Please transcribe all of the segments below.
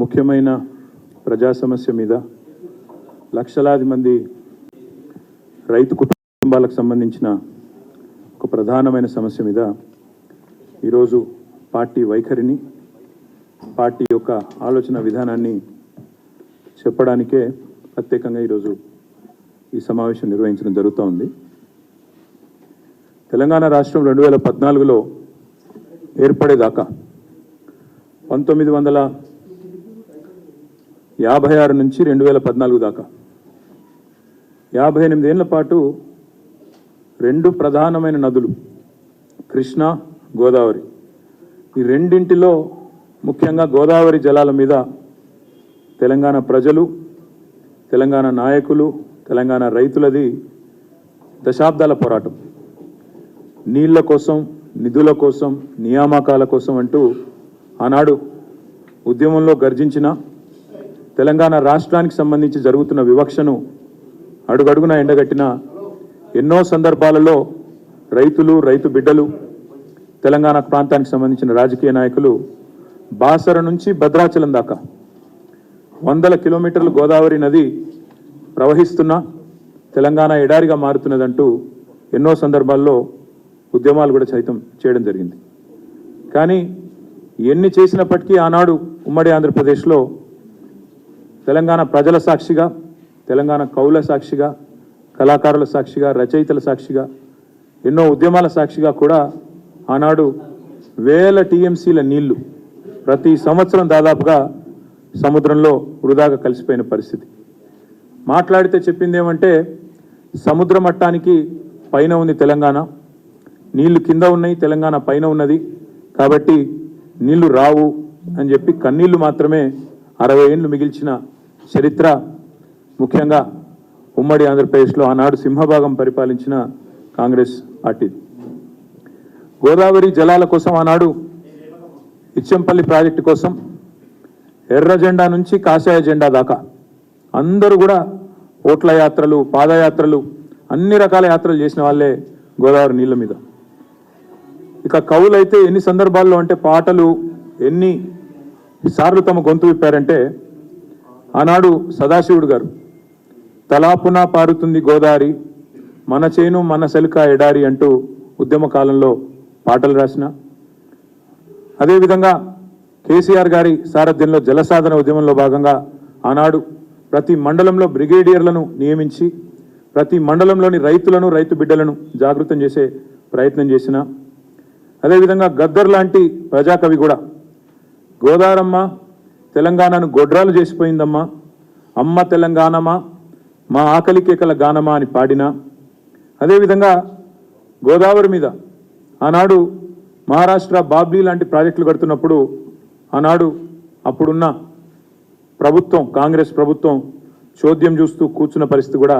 ముఖ్యమైన ప్రజా సమస్య మీద లక్షలాది మంది రైతు కుటుంబాలకు సంబంధించిన ఒక ప్రధానమైన సమస్య మీద ఈరోజు పార్టీ వైఖరిని పార్టీ యొక్క ఆలోచన విధానాన్ని చెప్పడానికే ప్రత్యేకంగా ఈరోజు ఈ సమావేశం నిర్వహించడం జరుగుతూ ఉంది. తెలంగాణ రాష్ట్రం రెండు వేల పద్నాలుగులో ఏర్పడేదాకా పంతొమ్మిది వందల యాభై ఆరు నుంచి రెండు వేల పద్నాలుగు దాకా. యాభై ఎనిమిదేళ్ళ పాటు రెండు ప్రధానమైన నదులు కృష్ణ గోదావరి. ఈ రెండింటిలో ముఖ్యంగా గోదావరి జలాల మీద తెలంగాణ ప్రజలు తెలంగాణ నాయకులు తెలంగాణ రైతులది దశాబ్దాల పోరాటం. నీళ్ళ కోసం నిధుల కోసం నియామకాల కోసం అంటూ ఆనాడు ఉద్యమంలో గర్జించిన తెలంగాణ రాష్ట్రానికి సంబంధించి జరుగుతున్న వివక్షను అడుగడుగున ఎండగట్టిన ఎన్నో సందర్భాలలో రైతులు రైతు బిడ్డలు తెలంగాణ ప్రాంతానికి సంబంధించిన రాజకీయ నాయకులు బాసర నుంచి భద్రాచలం దాకా వందల కిలోమీటర్లు గోదావరి నది ప్రవహిస్తున్న తెలంగాణ ఎడారిగా మారుతున్నదంటూ ఎన్నో సందర్భాల్లో ఉద్యమాలు కూడా సైతం చేయడం జరిగింది. కానీ ఎన్ని చేసినప్పటికీ ఆనాడు ఉమ్మడి ఆంధ్రప్రదేశ్లో తెలంగాణ ప్రజల సాక్షిగా తెలంగాణ కౌల సాక్షిగా కళాకారుల సాక్షిగా రచయితల సాక్షిగా ఎన్నో ఉద్యమాల సాక్షిగా కూడా ఆనాడు వేల టీఎంసీల నీళ్ళు ప్రతి సంవత్సరం దాదాపుగా సముద్రంలో వృధాగా కలిసిపోయిన పరిస్థితి. మాట్లాడితే చెప్పింది ఏమంటే సముద్ర మట్టానికి పైన ఉంది తెలంగాణ నీళ్ళు కింద ఉన్నాయి తెలంగాణ పైన ఉన్నది కాబట్టి నీళ్ళు రావు అని చెప్పి కన్నీళ్ళు మాత్రమే అరవై ఏళ్ళు మిగిల్చిన చరిత్ర ముఖ్యంగా ఉమ్మడి ఆంధ్రప్రదేశ్లో ఆనాడు సింహభాగం పరిపాలించిన కాంగ్రెస్ పార్టీ. గోదావరి జలాల కోసం ఆనాడు ఇచ్చంపల్లి ప్రాజెక్టు కోసం ఎర్ర జెండా నుంచి కాషాయ జెండా దాకా అందరూ కూడా ఓట్ల యాత్రలు పాదయాత్రలు అన్ని రకాల యాత్రలు చేసిన వాళ్ళే గోదావరి నీళ్ళ మీద. ఇక కవులైతే ఎన్ని సందర్భాల్లో అంటే పాటలు ఎన్ని సార్లు తమ గొంతు విప్పారంటే ఆనాడు సదాశివుడు గారు తలాపున పారుతుంది గోదావరి మన చేను మన సెలుక ఎడారి అంటూ ఉద్యమ కాలంలో పాటలు రాసిన. అదేవిధంగా కేసీఆర్ గారి సారథ్యంలో జలసాధన ఉద్యమంలో భాగంగా ఆనాడు ప్రతి మండలంలో బ్రిగేడియర్లను నియమించి ప్రతి మండలంలోని రైతులను రైతు బిడ్డలను జాగృతం చేసే ప్రయత్నం చేసిన. అదేవిధంగా గద్దర్ లాంటి ప్రజాకవి కూడా గోదారమ్మ తెలంగాణను గొడ్రాలు చేసిపోయిందమ్మా. అమ్మ తెలంగాణమా? మా ఆకలి కేకల గానమా అని పాడిన. అదేవిధంగా గోదావరి మీద ఆనాడు మహారాష్ట్ర బాబ్లీ లాంటి ప్రాజెక్టులు కడుతున్నప్పుడు ఆనాడు అప్పుడున్న ప్రభుత్వం కాంగ్రెస్ ప్రభుత్వం చోద్యం చూస్తూ కూర్చున్న పరిస్థితి కూడా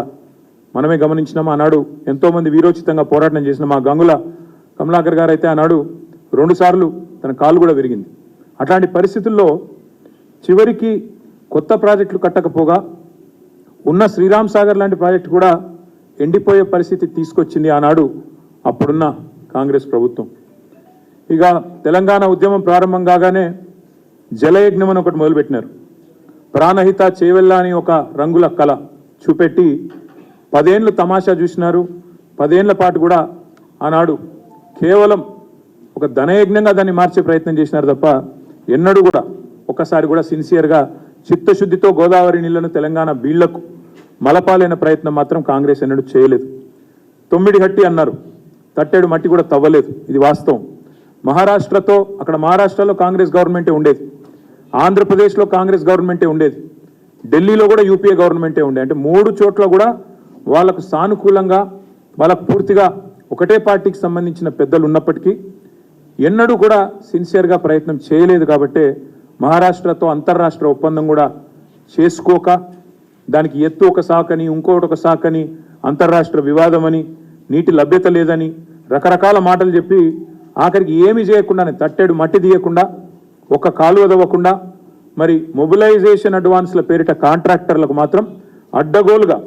మనమే గమనించినాం ఆనాడు ఎంతోమంది వీరోచితంగా పోరాటం చేసిన మా గంగుల కమలాకర్ గారు అయితే ఆనాడు రెండుసార్లు తన కాలు కూడా విరిగింది. అట్లాంటి పరిస్థితుల్లో చివరికి కొత్త ప్రాజెక్టులు కట్టకపోగా ఉన్న శ్రీరామ్ సాగర్ లాంటి ప్రాజెక్టు కూడా ఎండిపోయే పరిస్థితి తీసుకొచ్చింది ఆనాడు అప్పుడున్న కాంగ్రెస్ ప్రభుత్వం. ఇక తెలంగాణ ఉద్యమం ప్రారంభం కాగానే జలయజ్ఞం అని ఒకటి మొదలుపెట్టినారు. ప్రాణహిత చేవెళ్ళ అని ఒక రంగుల కళ చూపెట్టి పదేండ్లు తమాషా చూసినారు. పదేండ్ల పాటు కూడా ఆనాడు కేవలం ఒక ధనయజ్ఞంగా దాన్ని మార్చే ప్రయత్నం చేసినారు తప్ప ఎన్నడూ కూడా ఒకసారి కూడా సిన్సియర్గా చిత్తశుద్ధితో గోదావరి నీళ్ళను తెలంగాణ బీళ్ళకు మలపాలైన ప్రయత్నం మాత్రం కాంగ్రెస్ ఎన్నడూ చేయలేదు. తొమ్మిది గట్టి అన్నారు. తట్టేడు మట్టి కూడా తవ్వలేదు. ఇది వాస్తవం. మహారాష్ట్రతో అక్కడ మహారాష్ట్రలో కాంగ్రెస్ గవర్నమెంటే ఉండేది. ఆంధ్రప్రదేశ్లో కాంగ్రెస్ గవర్నమెంటే ఉండేది. ఢిల్లీలో కూడా యూపీఏ గవర్నమెంటే ఉండే. అంటే మూడు చోట్ల కూడా వాళ్ళకు సానుకూలంగా వాళ్ళకు పూర్తిగా ఒకటే పార్టీకి సంబంధించిన పెద్దలు ఉన్నప్పటికీ ఎన్నడూ కూడా సిన్సియర్గా ప్రయత్నం చేయలేదు కాబట్టే మహారాష్ట్రతో అంతర్రాష్ట్ర ఒప్పందం కూడా చేసుకోక దానికి ఎత్తు ఒక సాకని ఇంకోటి ఒక సాకని అంతర్రాష్ట్ర వివాదమని నీటి లభ్యత లేదని రకరకాల మాటలు చెప్పి ఆఖరికి ఏమి చేయకుండానే తట్టెడు మట్టి తీయకుండా ఒక కాలు వదవకుండా మరి మొబిలైజేషన్ అడ్వాన్స్ల పేరిట కాంట్రాక్టర్లకు మాత్రం అడ్డగోలుగా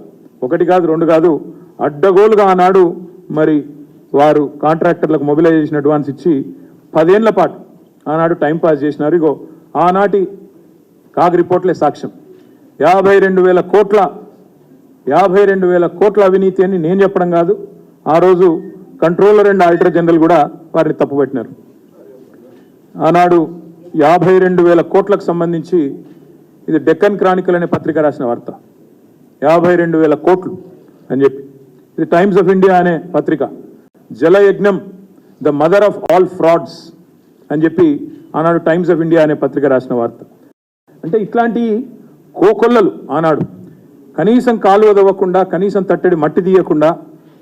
ఒకటి కాదు రెండు కాదు అడ్డగోలుగా ఆనాడు మరి వారు కాంట్రాక్టర్లకు మొబిలైజేషన్ అడ్వాన్స్ ఇచ్చి పదేళ్ళ పాటు ఆనాడు టైం పాస్ చేసినారు. ఇగో ఆనాటి కాగ్ రిపోర్ట్లే సాక్ష్యం. యాభై రెండు వేల కోట్ల యాభై రెండు వేల కోట్ల అవినీతి అని నేను చెప్పడం కాదు ఆ రోజు కంట్రోలర్ అండ్ ఆడిటర్ జనరల్ కూడా వారిని తప్పుపెట్టినారు. ఆనాడు యాభై రెండు వేల కోట్లకు సంబంధించి ఇది డెక్కన్ క్రానికల్ అనే పత్రిక రాసిన వార్త. యాభై రెండు వేల కోట్లు అని చెప్పి. ఇది టైమ్స్ ఆఫ్ ఇండియా అనే పత్రిక. జలయజ్ఞం the mother of all frauds అని చెప్పి ఆనాడు టైమ్స్ ఆఫ్ ఇండియా అనే పత్రిక రాసిన వార్త. అంటే ఇట్లాంటి కోకొల్లలు ఆనాడు. కనీసం కాలు వదవకుండా కనీసం తట్టడి మట్టి తీయకుండా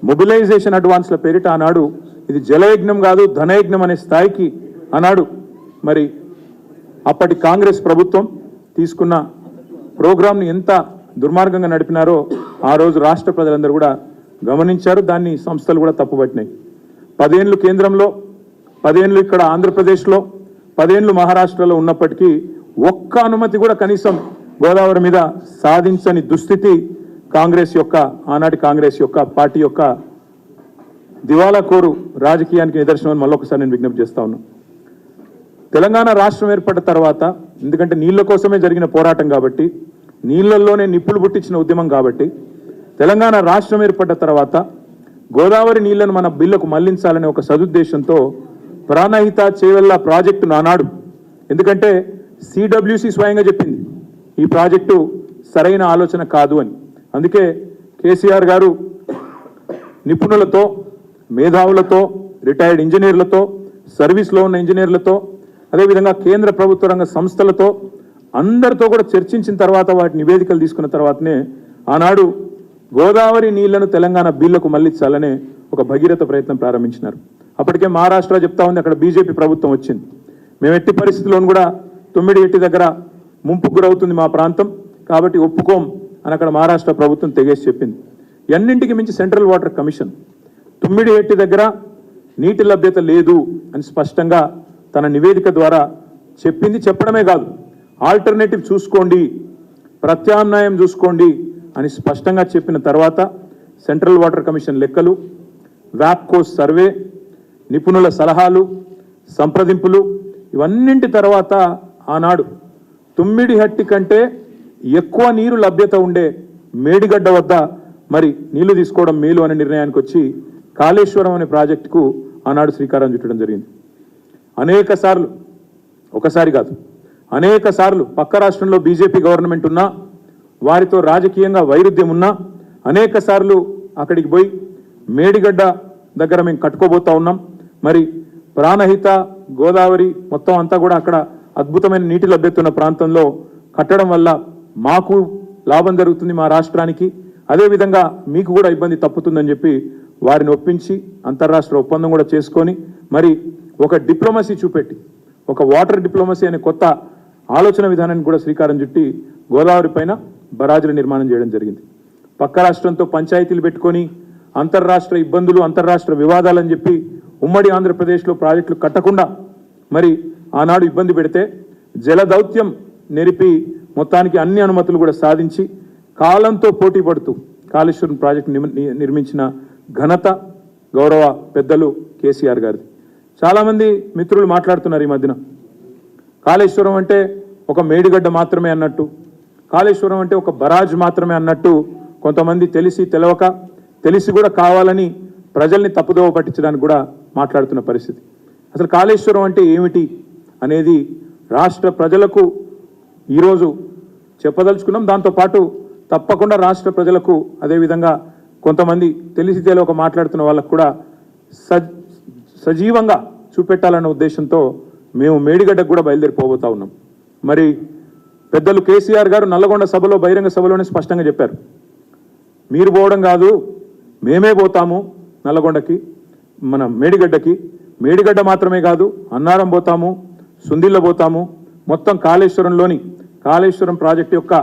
మొబిలైజేషన్ అడ్వాన్స్ల పేరిట ఆనాడు ఇది జలయజ్ఞం కాదు ధనయజ్ఞం అనే స్థాయికి ఆనాడు మరి అప్పటి కాంగ్రెస్ ప్రభుత్వం తీసుకున్న ప్రోగ్రాంని ఎంత దుర్మార్గంగా నడిపినారో ఆ రోజు రాష్ట్ర ప్రజలందరూ కూడా గమనించారు. దాన్ని సంస్థలు కూడా తప్పుపట్టినాయి. పదేళ్ళు కేంద్రంలో పదేళ్ళు ఇక్కడ ఆంధ్రప్రదేశ్లో పదేళ్ళు మహారాష్ట్రలో ఉన్నప్పటికీ ఒక్క అనుమతి కూడా కనీసం గోదావరి మీద సాధించని దుస్థితి కాంగ్రెస్ యొక్క ఆనాటి కాంగ్రెస్ యొక్క పార్టీ యొక్క దివాలా కోరు రాజకీయానికి నిదర్శనం అని మళ్ళొకసారి నేను విజ్ఞప్తి చేస్తా ఉన్నాను తెలంగాణ రాష్ట్రం ఏర్పడిన తర్వాత ఎందుకంటే నీళ్ళ కోసమే జరిగిన పోరాటం కాబట్టి నీళ్ళలోనే నిప్పులు పుట్టించిన ఉద్యమం కాబట్టి తెలంగాణ రాష్ట్రం ఏర్పడ్డ తర్వాత గోదావరి నీళ్ళను మన బిల్లుకు మళ్ళించాలనే ఒక సదుద్దేశంతో ప్రాణహిత చేవెళ్ళ ప్రాజెక్టు నానాడు. ఎందుకంటే సిడబ్ల్యూసి స్వయంగా చెప్పింది ఈ ప్రాజెక్టు సరైన ఆలోచన కాదు అని. అందుకే కేసీఆర్ గారు నిపుణులతో మేధావులతో రిటైర్డ్ ఇంజనీర్లతో సర్వీస్లో ఉన్న ఇంజనీర్లతో అదేవిధంగా కేంద్ర ప్రభుత్వ రంగ సంస్థలతో అందరితో కూడా చర్చించిన తర్వాత వాటి నివేదికలు తీసుకున్న తర్వాతనే ఆనాడు గోదావరి నీళ్ళను తెలంగాణ బిల్లుకు మళ్ళించాలనే ఒక భగీరథ ప్రయత్నం ప్రారంభించినారు. అప్పటికే మహారాష్ట్ర చెప్తా ఉంది అక్కడ బీజేపీ ప్రభుత్వం వచ్చింది. మేము ఎట్టి పరిస్థితుల్లోనూ కూడా తొమ్మిది ఎట్టి దగ్గర ముంపుకు గురవుతుంది మా ప్రాంతం. కాబట్టి ఒప్పుకోం అని అక్కడ మహారాష్ట్ర ప్రభుత్వం తెగేసి చెప్పింది. ఎన్నింటికి మించి సెంట్రల్ వాటర్ కమిషన్? తుమ్మిడి ఎట్టి దగ్గర నీటి లభ్యత లేదు అని స్పష్టంగా తన నివేదిక ద్వారా చెప్పింది చెప్పడమే కాదు. ఆల్టర్నేటివ్ చూసుకోండి ప్రత్యామ్నాయం చూసుకోండి అని స్పష్టంగా చెప్పిన తర్వాత సెంట్రల్ వాటర్ కమిషన్ లెక్కలు వ్యాప్కో సర్వే నిపుణుల సలహాలు సంప్రదింపులు ఇవన్నింటి తర్వాత ఆనాడు తుమ్మిడి హట్టి కంటే ఎక్కువ నీరు లభ్యత ఉండే మేడిగడ్డ వద్ద మరి నీళ్ళు తీసుకోవడం మేలు అనే నిర్ణయానికి వచ్చి కాళేశ్వరం అనే ప్రాజెక్టుకు ఆనాడు శ్రీకారం చుట్టడం జరిగింది. అనేక సార్లు ఒకసారి కాదు అనేక సార్లు పక్క రాష్ట్రంలో బీజేపీ గవర్నమెంట్ ఉన్నా వారితో రాజకీయంగా వైరుధ్యం ఉన్నా అనేక సార్లు అక్కడికి పోయి మేడిగడ్డ దగ్గర మేము కట్టుకోబోతా ఉన్నాం. మరి ప్రాణహిత గోదావరి మొత్తం అంతా కూడా అక్కడ అద్భుతమైన నీటి లభ్యత ఉన్న ప్రాంతంలో కట్టడం వల్ల మాకు లాభం జరుగుతుంది మా రాష్ట్రానికి. అదేవిధంగా మీకు కూడా ఇబ్బంది తప్పుతుందని చెప్పి వారిని ఒప్పించి అంతర్రాష్ట్ర ఒప్పందం కూడా చేసుకొని మరి ఒక డిప్లొమసీ చూపెట్టి ఒక వాటర్ డిప్లొమసీ అనే కొత్త ఆలోచన విధానాన్ని కూడా శ్రీకారం చుట్టి గోదావరి పైన బరాజుల నిర్మాణం చేయడం జరిగింది. పక్క రాష్ట్రంతో పంచాయతీలు పెట్టుకొని అంతర్రాష్ట్ర ఇబ్బందులు అంతర్రాష్ట్ర వివాదాలని చెప్పి ఉమ్మడి ఆంధ్రప్రదేశ్లో ప్రాజెక్టులు కట్టకుండా మరి ఆనాడు ఇబ్బంది పెడితే జల దౌత్యం నెరిపి మొత్తానికి అన్ని అనుమతులు కూడా సాధించి కాలంతో పోటీ పడుతూ కాళేశ్వరం ప్రాజెక్టు ని- నిర్మించిన ఘనత గౌరవ పెద్దలు కేసీఆర్ గారిది. చాలామంది మిత్రులు మాట్లాడుతున్నారు ఈ మధ్యన. కాళేశ్వరం అంటే ఒక మేడిగడ్డ మాత్రమే అన్నట్టు కాళేశ్వరం అంటే ఒక బరాజ్ మాత్రమే అన్నట్టు కొంతమంది తెలిసి తెలవక తెలిసి కూడా కావాలని ప్రజల్ని తప్పుదోవ పట్టించడానికి కూడా మాట్లాడుతున్న పరిస్థితి. అసలు కాళేశ్వరం అంటే ఏమిటి అనేది రాష్ట్ర ప్రజలకు ఈరోజు చెప్పదలుచుకున్నాం. దాంతోపాటు తప్పకుండా రాష్ట్ర ప్రజలకు అదేవిధంగా కొంతమంది తెలిసి తెలియక మాట్లాడుతున్న వాళ్ళకు కూడా స సజీవంగా చూపెట్టాలన్న ఉద్దేశంతో మేము మేడిగడ్డకు కూడా బయలుదేరిపోబోతా ఉన్నాం. మరి పెద్దలు కేసీఆర్ గారు నల్లగొండ సభలో బహిరంగ సభలోనే స్పష్టంగా చెప్పారు. మీరు పోవడం కాదు మేమే పోతాము నల్లగొండకి. మన మేడిగడ్డకి. మేడిగడ్డ మాత్రమే కాదు అన్నారం పోతాము సుందిల్ల పోతాము మొత్తం కాళేశ్వరంలోని కాళేశ్వరం ప్రాజెక్టు యొక్క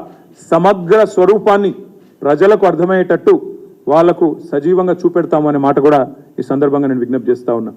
సమగ్ర స్వరూపాన్ని ప్రజలకు అర్థమయ్యేటట్టు వాళ్ళకు సజీవంగా చూపెడతాము అనే మాట కూడా ఈ సందర్భంగా నేను విజ్ఞప్తి చేస్తా ఉన్నా.